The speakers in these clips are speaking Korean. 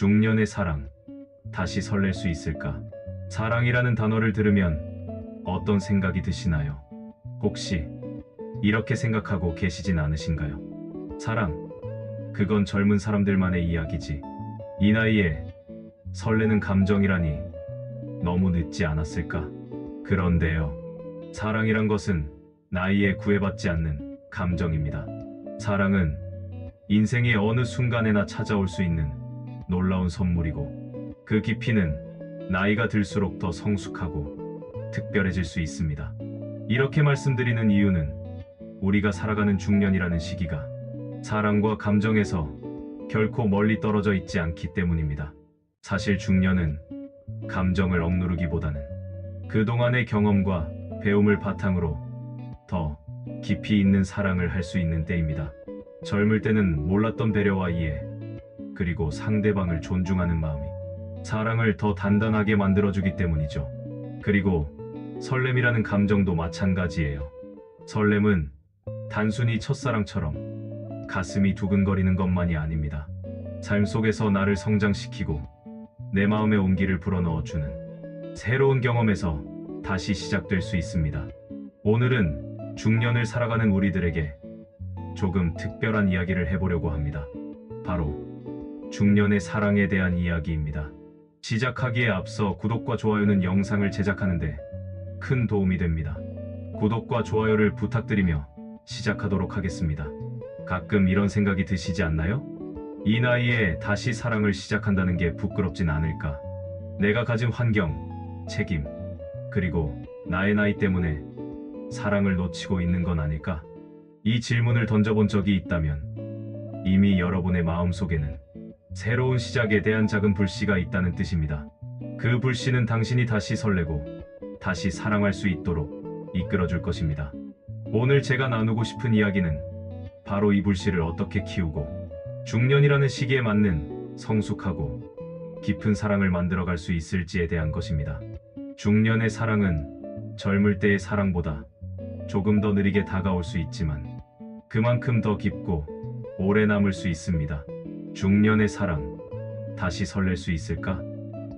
중년의 사랑. 다시 설렐 수 있을까? 사랑이라는 단어를 들으면 어떤 생각이 드시나요? 혹시 이렇게 생각하고 계시진 않으신가요? 사랑. 그건 젊은 사람들만의 이야기지. 이 나이에 설레는 감정이라니 너무 늦지 않았을까? 그런데요. 사랑이란 것은 나이에 구애받지 않는 감정입니다. 사랑은 인생의 어느 순간에나 찾아올 수 있는 놀라운 선물이고 그 깊이는 나이가 들수록 더 성숙하고 특별해질 수 있습니다. 이렇게 말씀드리는 이유는 우리가 살아가는 중년이라는 시기가 사랑과 감정에서 결코 멀리 떨어져 있지 않기 때문입니다. 사실 중년은 감정을 억누르기보다는 그동안의 경험과 배움을 바탕으로 더 깊이 있는 사랑을 할 수 있는 때입니다. 젊을 때는 몰랐던 배려와 이해, 그리고 상대방을 존중하는 마음이 사랑을 더 단단하게 만들어주기 때문이죠. 그리고 설렘이라는 감정도 마찬가지예요. 설렘은 단순히 첫사랑처럼 가슴이 두근거리는 것만이 아닙니다. 삶 속에서 나를 성장시키고 내 마음의 온기를 불어넣어주는 새로운 경험에서 다시 시작될 수 있습니다. 오늘은 중년을 살아가는 우리들에게 조금 특별한 이야기를 해보려고 합니다. 바로 중년의 사랑에 대한 이야기입니다. 시작하기에 앞서 구독과 좋아요는 영상을 제작하는데 큰 도움이 됩니다. 구독과 좋아요를 부탁드리며 시작하도록 하겠습니다. 가끔 이런 생각이 드시지 않나요? 이 나이에 다시 사랑을 시작한다는 게 부끄럽진 않을까? 내가 가진 환경, 책임, 그리고 나의 나이 때문에 사랑을 놓치고 있는 건 아닐까? 이 질문을 던져본 적이 있다면 이미 여러분의 마음속에는 새로운 시작에 대한 작은 불씨가 있다는 뜻입니다. 그 불씨는 당신이 다시 설레고 다시 사랑할 수 있도록 이끌어줄 것입니다. 오늘 제가 나누고 싶은 이야기는 바로 이 불씨를 어떻게 키우고 중년이라는 시기에 맞는 성숙하고 깊은 사랑을 만들어갈 수 있을지에 대한 것입니다. 중년의 사랑은 젊을 때의 사랑보다 조금 더 느리게 다가올 수 있지만 그만큼 더 깊고 오래 남을 수 있습니다. 중년의 사랑, 다시 설렐 수 있을까?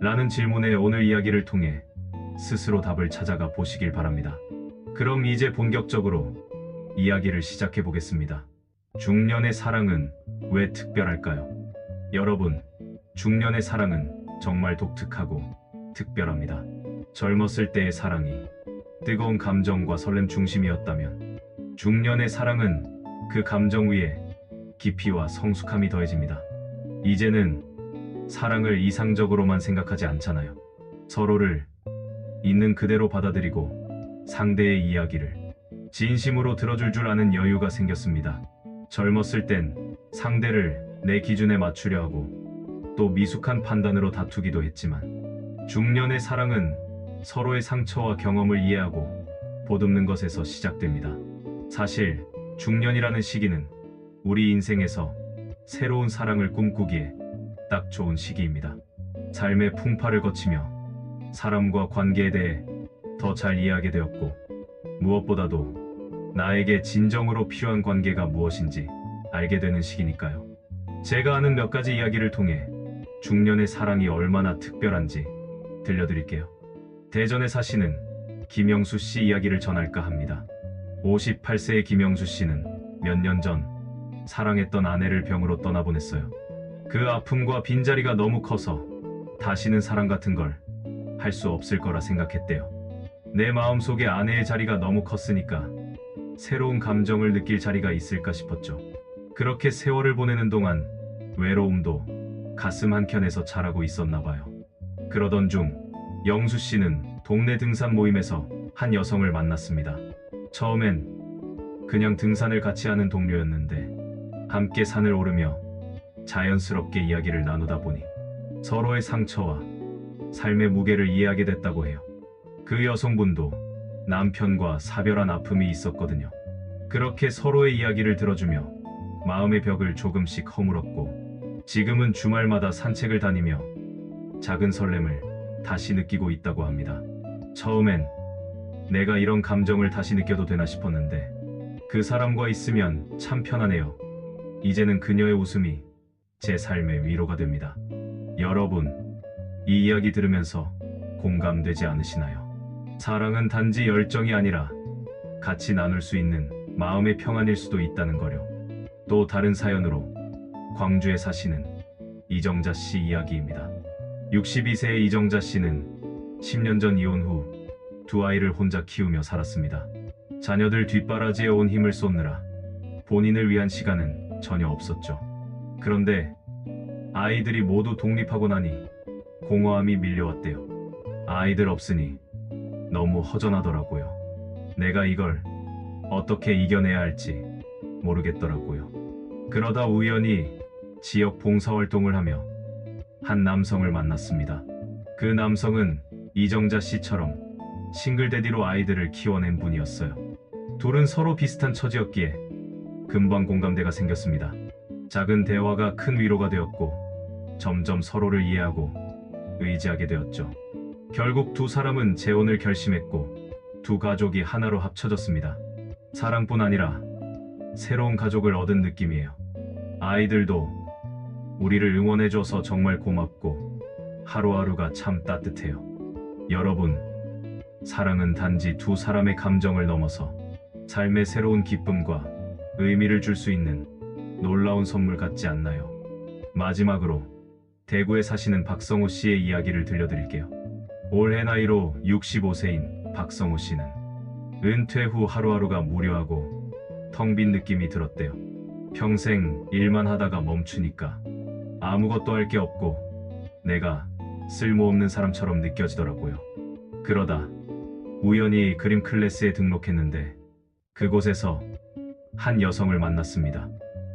라는 질문에 오늘 이야기를 통해 스스로 답을 찾아가 보시길 바랍니다. 그럼 이제 본격적으로 이야기를 시작해 보겠습니다. 중년의 사랑은 왜 특별할까요? 여러분, 중년의 사랑은 정말 독특하고 특별합니다. 젊었을 때의 사랑이 뜨거운 감정과 설렘 중심이었다면 중년의 사랑은 그 감정 위에 깊이와 성숙함이 더해집니다. 이제는 사랑을 이상적으로만 생각하지 않잖아요. 서로를 있는 그대로 받아들이고 상대의 이야기를 진심으로 들어줄 줄 아는 여유가 생겼습니다. 젊었을 땐 상대를 내 기준에 맞추려 하고 또 미숙한 판단으로 다투기도 했지만 중년의 사랑은 서로의 상처와 경험을 이해하고 보듬는 것에서 시작됩니다. 사실 중년이라는 시기는 우리 인생에서 새로운 사랑을 꿈꾸기에 딱 좋은 시기입니다. 삶의 풍파를 거치며 사람과 관계에 대해 더 잘 이해하게 되었고 무엇보다도 나에게 진정으로 필요한 관계가 무엇인지 알게 되는 시기니까요. 제가 아는 몇 가지 이야기를 통해 중년의 사랑이 얼마나 특별한지 들려드릴게요. 대전에 사시는 김영수 씨 이야기를 전할까 합니다. 58세의 김영수 씨는 몇 년 전 사랑했던 아내를 병으로 떠나보냈어요. 그 아픔과 빈자리가 너무 커서 다시는 사랑 같은 걸 할 수 없을 거라 생각했대요. 내 마음속에 아내의 자리가 너무 컸으니까 새로운 감정을 느낄 자리가 있을까 싶었죠. 그렇게 세월을 보내는 동안 외로움도 가슴 한켠에서 자라고 있었나 봐요. 그러던 중 영수 씨는 동네 등산 모임에서 한 여성을 만났습니다. 처음엔 그냥 등산을 같이 하는 동료였는데 함께 산을 오르며 자연스럽게 이야기를 나누다 보니 서로의 상처와 삶의 무게를 이해하게 됐다고 해요. 그 여성분도 남편과 사별한 아픔이 있었거든요. 그렇게 서로의 이야기를 들어주며 마음의 벽을 조금씩 허물었고 지금은 주말마다 산책을 다니며 작은 설렘을 다시 느끼고 있다고 합니다. 처음엔 내가 이런 감정을 다시 느껴도 되나 싶었는데 그 사람과 있으면 참 편하네요. 이제는 그녀의 웃음이 제 삶의 위로가 됩니다. 여러분, 이 이야기 들으면서 공감되지 않으시나요? 사랑은 단지 열정이 아니라 같이 나눌 수 있는 마음의 평안일 수도 있다는 거요. 또 다른 사연으로 광주에 사시는 이정자 씨 이야기입니다. 62세의 이정자 씨는 10년 전 이혼 후 두 아이를 혼자 키우며 살았습니다. 자녀들 뒷바라지에 온 힘을 쏟느라 본인을 위한 시간은 전혀 없었죠. 그런데 아이들이 모두 독립하고 나니 공허함이 밀려왔대요. 아이들 없으니 너무 허전하더라고요. 내가 이걸 어떻게 이겨내야 할지 모르겠더라고요. 그러다 우연히 지역 봉사활동을 하며 한 남성을 만났습니다. 그 남성은 이정자 씨처럼 싱글데디로 아이들을 키워낸 분이었어요. 둘은 서로 비슷한 처지였기에 금방 공감대가 생겼습니다. 작은 대화가 큰 위로가 되었고 점점 서로를 이해하고 의지하게 되었죠. 결국 두 사람은 재혼을 결심했고 두 가족이 하나로 합쳐졌습니다. 사랑뿐 아니라 새로운 가족을 얻은 느낌이에요. 아이들도 우리를 응원해줘서 정말 고맙고 하루하루가 참 따뜻해요. 여러분, 사랑은 단지 두 사람의 감정을 넘어서 삶의 새로운 기쁨과 의미를 줄 수 있는 놀라운 선물 같지 않나요? 마지막으로 대구에 사시는 박성호 씨의 이야기를 들려드릴게요. 올해 나이로 65세인 박성호 씨는 은퇴 후 하루하루가 무료하고 텅 빈 느낌이 들었대요. 평생 일만 하다가 멈추니까 아무것도 할 게 없고 내가 쓸모없는 사람처럼 느껴지더라고요. 그러다 우연히 그림 클래스에 등록했는데 그곳에서 한 여성을 만났습니다.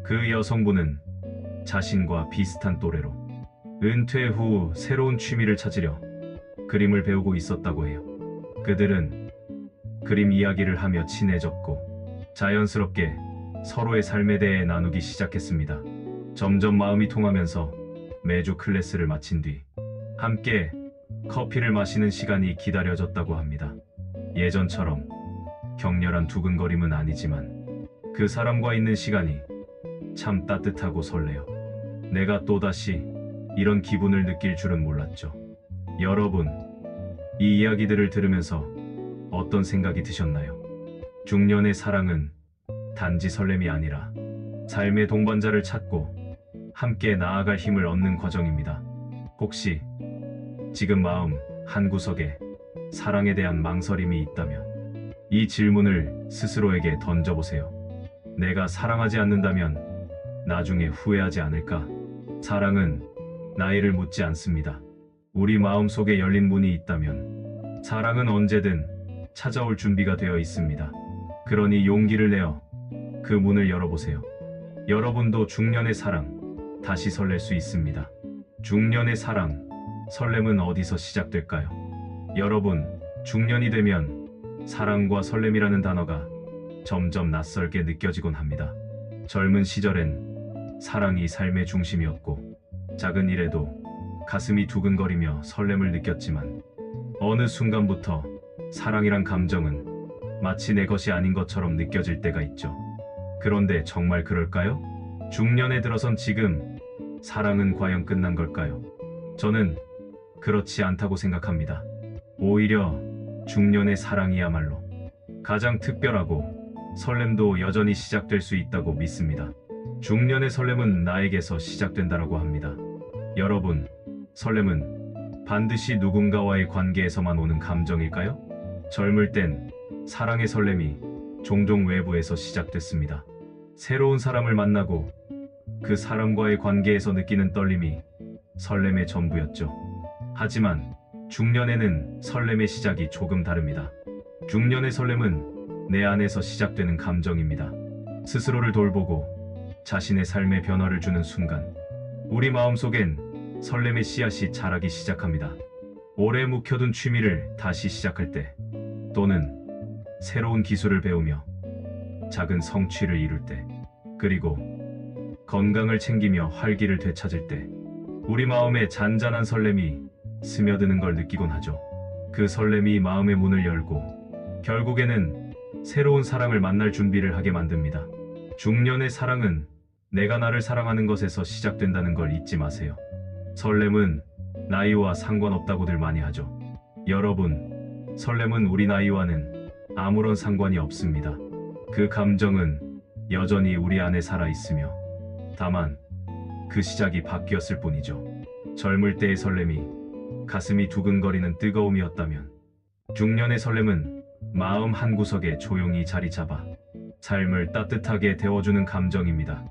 그 여성분은 자신과 비슷한 또래로 은퇴 후 새로운 취미를 찾으려 그림을 배우고 있었다고 해요. 그들은 그림 이야기를 하며 친해졌고 자연스럽게 서로의 삶에 대해 나누기 시작했습니다. 점점 마음이 통하면서 매주 클래스를 마친 뒤 함께 커피를 마시는 시간이 기다려졌다고 합니다. 예전처럼 격렬한 두근거림은 아니지만 그 사람과 있는 시간이 참 따뜻하고 설레요. 내가 또다시 이런 기분을 느낄 줄은 몰랐죠. 여러분, 이 이야기들을 들으면서 어떤 생각이 드셨나요? 중년의 사랑은 단지 설렘이 아니라 삶의 동반자를 찾고 함께 나아갈 힘을 얻는 과정입니다. 혹시 지금 마음 한 구석에 사랑에 대한 망설임이 있다면 이 질문을 스스로에게 던져보세요. 내가 사랑하지 않는다면 나중에 후회하지 않을까? 사랑은 나이를 묻지 않습니다. 우리 마음 속에 열린 문이 있다면 사랑은 언제든 찾아올 준비가 되어 있습니다. 그러니 용기를 내어 그 문을 열어보세요. 여러분도 중년의 사랑 다시 설렐 수 있습니다. 중년의 사랑 설렘은 어디서 시작될까요? 여러분, 중년이 되면 사랑과 설렘이라는 단어가 점점 낯설게 느껴지곤 합니다. 젊은 시절엔 사랑이 삶의 중심이었고 작은 일에도 가슴이 두근거리며 설렘을 느꼈지만 어느 순간부터 사랑이란 감정은 마치 내 것이 아닌 것처럼 느껴질 때가 있죠. 그런데 정말 그럴까요? 중년에 들어선 지금 사랑은 과연 끝난 걸까요? 저는 그렇지 않다고 생각합니다. 오히려 중년의 사랑이야말로 가장 특별하고 설렘도 여전히 시작될 수 있다고 믿습니다. 중년의 설렘은 나에게서 시작된다라고 합니다. 여러분, 설렘은 반드시 누군가와의 관계에서만 오는 감정일까요? 젊을 땐 사랑의 설렘이 종종 외부에서 시작됐습니다. 새로운 사람을 만나고 그 사람과의 관계에서 느끼는 떨림이 설렘의 전부였죠. 하지만 중년에는 설렘의 시작이 조금 다릅니다. 중년의 설렘은 내 안에서 시작되는 감정입니다. 스스로를 돌보고 자신의 삶에 변화를 주는 순간 우리 마음속엔 설렘의 씨앗이 자라기 시작합니다. 오래 묵혀둔 취미를 다시 시작할 때 또는 새로운 기술을 배우며 작은 성취를 이룰 때 그리고 건강을 챙기며 활기를 되찾을 때 우리 마음에 잔잔한 설렘이 스며드는 걸 느끼곤 하죠. 그 설렘이 마음의 문을 열고 결국에는 새로운 사랑을 만날 준비를 하게 만듭니다. 중년의 사랑은 내가 나를 사랑하는 것에서 시작된다는 걸 잊지 마세요. 설렘은 나이와 상관없다고들 많이 하죠. 여러분, 설렘은 우리 나이와는 아무런 상관이 없습니다. 그 감정은 여전히 우리 안에 살아 있으며, 다만 그 시작이 바뀌었을 뿐이죠. 젊을 때의 설렘이 가슴이 두근거리는 뜨거움이었다면, 중년의 설렘은 마음 한구석에 조용히 자리 잡아 삶을 따뜻하게 데워주는 감정입니다.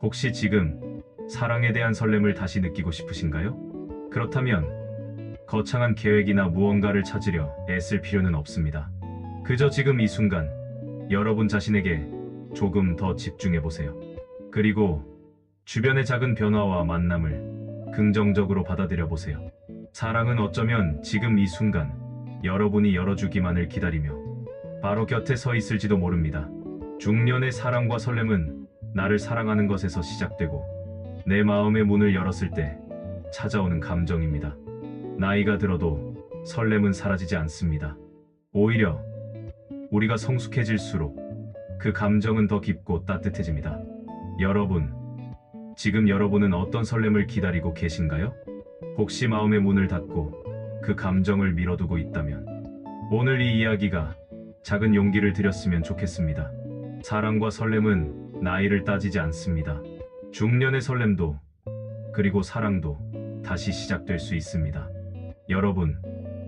혹시 지금 사랑에 대한 설렘을 다시 느끼고 싶으신가요? 그렇다면 거창한 계획이나 무언가를 찾으려 애쓸 필요는 없습니다. 그저 지금 이 순간 여러분 자신에게 조금 더 집중해 보세요. 그리고 주변의 작은 변화와 만남을 긍정적으로 받아들여 보세요. 사랑은 어쩌면 지금 이 순간 여러분이 열어주기만을 기다리며 바로 곁에 서 있을지도 모릅니다. 중년의 사랑과 설렘은 나를 사랑하는 것에서 시작되고 내 마음의 문을 열었을 때 찾아오는 감정입니다. 나이가 들어도 설렘은 사라지지 않습니다. 오히려 우리가 성숙해질수록 그 감정은 더 깊고 따뜻해집니다. 여러분, 지금 여러분은 어떤 설렘을 기다리고 계신가요? 혹시 마음의 문을 닫고 그 감정을 밀어두고 있다면 오늘 이 이야기가 작은 용기를 드렸으면 좋겠습니다. 사랑과 설렘은 나이를 따지지 않습니다. 중년의 설렘도 그리고 사랑도 다시 시작될 수 있습니다. 여러분,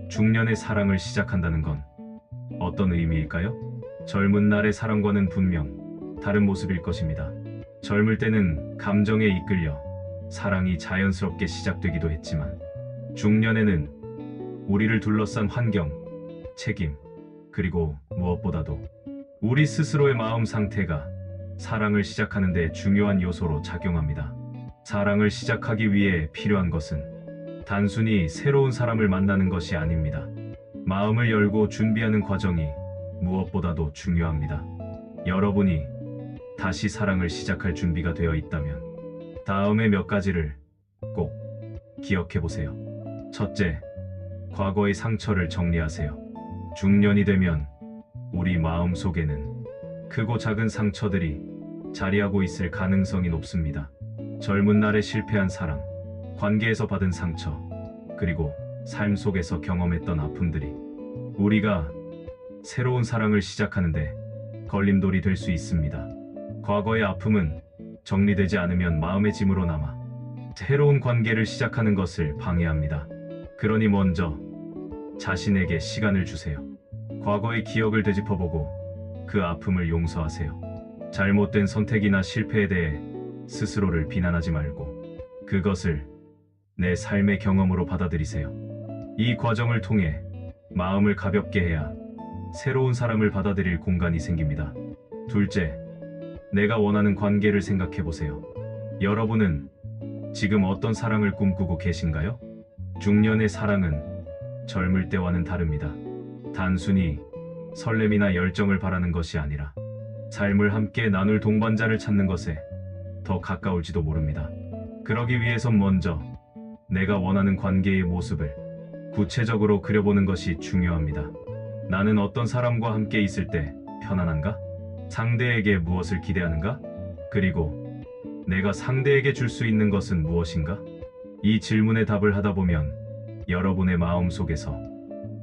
중년의 사랑을 시작한다는 건 어떤 의미일까요? 젊은 날의 사랑과는 분명 다른 모습일 것입니다. 젊을 때는 감정에 이끌려 사랑이 자연스럽게 시작되기도 했지만 중년에는 우리를 둘러싼 환경, 책임, 그리고 무엇보다도 우리 스스로의 마음 상태가 사랑을 시작하는 데 중요한 요소로 작용합니다. 사랑을 시작하기 위해 필요한 것은 단순히 새로운 사람을 만나는 것이 아닙니다. 마음을 열고 준비하는 과정이 무엇보다도 중요합니다. 여러분이 다시 사랑을 시작할 준비가 되어 있다면 다음의 몇 가지를 꼭 기억해 보세요. 첫째, 과거의 상처를 정리하세요. 중년이 되면 우리 마음 속에는 크고 작은 상처들이 자리하고 있을 가능성이 높습니다. 젊은 날에 실패한 사랑, 관계에서 받은 상처, 그리고 삶 속에서 경험했던 아픔들이 우리가 새로운 사랑을 시작하는데 걸림돌이 될 수 있습니다. 과거의 아픔은 정리되지 않으면 마음의 짐으로 남아 새로운 관계를 시작하는 것을 방해합니다. 그러니 먼저 자신에게 시간을 주세요. 과거의 기억을 되짚어보고 그 아픔을 용서하세요. 잘못된 선택이나 실패에 대해 스스로를 비난하지 말고 그것을 내 삶의 경험으로 받아들이세요. 이 과정을 통해 마음을 가볍게 해야 새로운 사람을 받아들일 공간이 생깁니다. 둘째, 내가 원하는 관계를 생각해 보세요. 여러분은 지금 어떤 사랑을 꿈꾸고 계신가요? 중년의 사랑은 젊을 때와는 다릅니다. 단순히 설렘이나 열정을 바라는 것이 아니라 삶을 함께 나눌 동반자를 찾는 것에 더 가까울지도 모릅니다. 그러기 위해선 먼저 내가 원하는 관계의 모습을 구체적으로 그려보는 것이 중요합니다. 나는 어떤 사람과 함께 있을 때 편안한가? 상대에게 무엇을 기대하는가? 그리고 내가 상대에게 줄 수 있는 것은 무엇인가? 이 질문에 답을 하다 보면 여러분의 마음 속에서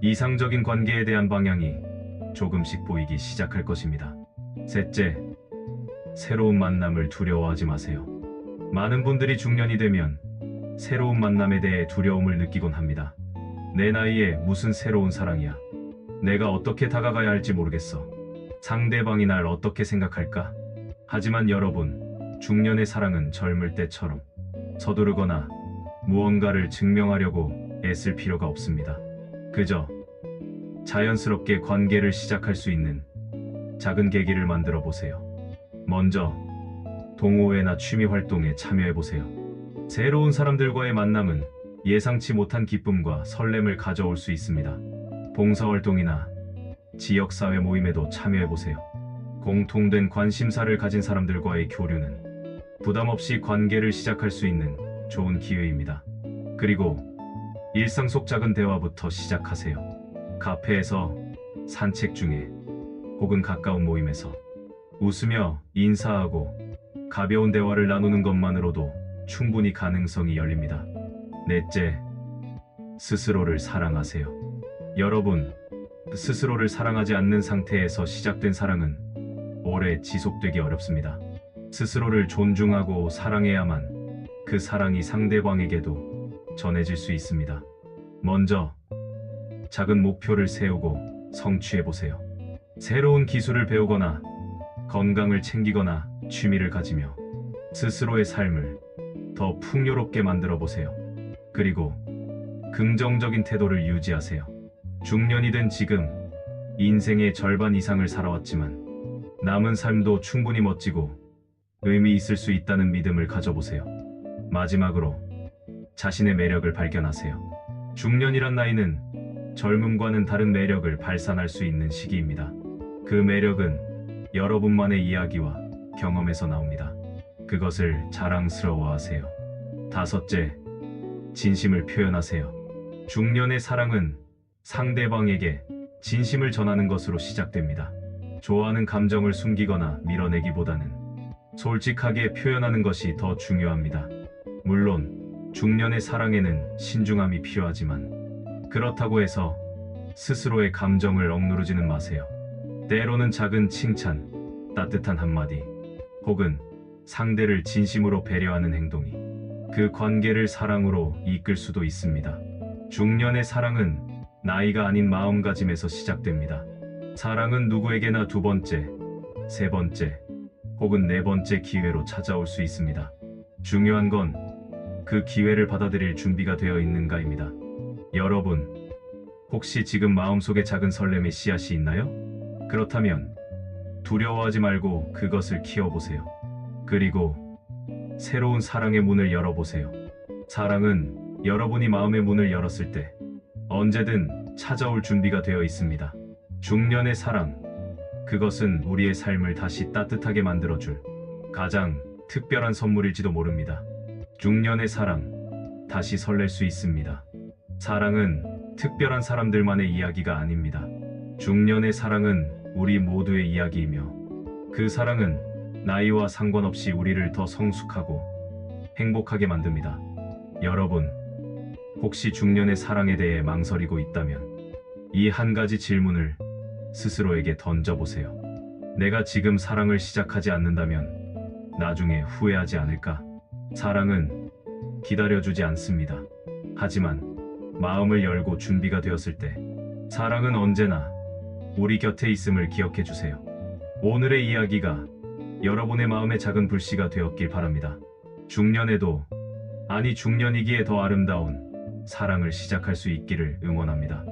이상적인 관계에 대한 방향이 조금씩 보이기 시작할 것입니다. 셋째, 새로운 만남을 두려워하지 마세요. 많은 분들이 중년이 되면 새로운 만남에 대해 두려움을 느끼곤 합니다. 내 나이에 무슨 새로운 사랑이야. 내가 어떻게 다가가야 할지 모르겠어. 상대방이 날 어떻게 생각할까? 하지만 여러분, 중년의 사랑은 젊을 때처럼 서두르거나 무언가를 증명하려고 애쓸 필요가 없습니다. 그저 자연스럽게 관계를 시작할 수 있는 작은 계기를 만들어 보세요. 먼저 동호회나 취미 활동에 참여해 보세요. 새로운 사람들과의 만남은 예상치 못한 기쁨과 설렘을 가져올 수 있습니다. 봉사활동이나 지역사회 모임에도 참여해 보세요. 공통된 관심사를 가진 사람들과의 교류는 부담 없이 관계를 시작할 수 있는 좋은 기회입니다. 그리고 일상 속 작은 대화부터 시작하세요. 카페에서, 산책 중에, 혹은 가까운 모임에서 웃으며 인사하고 가벼운 대화를 나누는 것만으로도 충분히 가능성이 열립니다. 넷째, 스스로를 사랑하세요. 여러분, 스스로를 사랑하지 않는 상태에서 시작된 사랑은 오래 지속되기 어렵습니다. 스스로를 존중하고 사랑해야만 그 사랑이 상대방에게도 전해질 수 있습니다. 먼저 작은 목표를 세우고 성취해 보세요. 새로운 기술을 배우거나 건강을 챙기거나 취미를 가지며 스스로의 삶을 더 풍요롭게 만들어 보세요. 그리고 긍정적인 태도를 유지하세요. 중년이 된 지금 인생의 절반 이상을 살아왔지만 남은 삶도 충분히 멋지고 의미 있을 수 있다는 믿음을 가져보세요. 마지막으로 자신의 매력을 발견하세요. 중년이란 나이는 젊음과는 다른 매력을 발산할 수 있는 시기입니다. 그 매력은 여러분만의 이야기와 경험에서 나옵니다. 그것을 자랑스러워하세요. 다섯째, 진심을 표현하세요. 중년의 사랑은 상대방에게 진심을 전하는 것으로 시작됩니다. 좋아하는 감정을 숨기거나 밀어내기보다는 솔직하게 표현하는 것이 더 중요합니다. 물론 중년의 사랑에는 신중함이 필요하지만 그렇다고 해서 스스로의 감정을 억누르지는 마세요. 때로는 작은 칭찬, 따뜻한 한마디, 혹은 상대를 진심으로 배려하는 행동이 그 관계를 사랑으로 이끌 수도 있습니다. 중년의 사랑은 나이가 아닌 마음가짐에서 시작됩니다. 사랑은 누구에게나 두 번째, 세 번째, 혹은 네 번째 기회로 찾아올 수 있습니다. 중요한 건 그 기회를 받아들일 준비가 되어 있는가입니다. 여러분, 혹시 지금 마음속에 작은 설렘의 씨앗이 있나요? 그렇다면 두려워하지 말고 그것을 키워보세요. 그리고 새로운 사랑의 문을 열어보세요. 사랑은 여러분이 마음의 문을 열었을 때 언제든 찾아올 준비가 되어 있습니다. 중년의 사랑. 그것은 우리의 삶을 다시 따뜻하게 만들어줄 가장 특별한 선물일지도 모릅니다. 중년의 사랑. 다시 설렐 수 있습니다. 사랑은 특별한 사람들만의 이야기가 아닙니다. 중년의 사랑은 우리 모두의 이야기이며 그 사랑은 나이와 상관없이 우리를 더 성숙하고 행복하게 만듭니다. 여러분, 혹시 중년의 사랑에 대해 망설이고 있다면 이 한 가지 질문을 스스로에게 던져보세요. 내가 지금 사랑을 시작하지 않는다면 나중에 후회하지 않을까? 사랑은 기다려주지 않습니다. 하지만 마음을 열고 준비가 되었을 때 사랑은 언제나 우리 곁에 있음을 기억해 주세요. 오늘의 이야기가 여러분의 마음의 작은 불씨가 되었길 바랍니다. 중년에도 아니 중년이기에 더 아름다운 사랑을 시작할 수 있기를 응원합니다.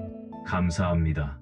감사합니다.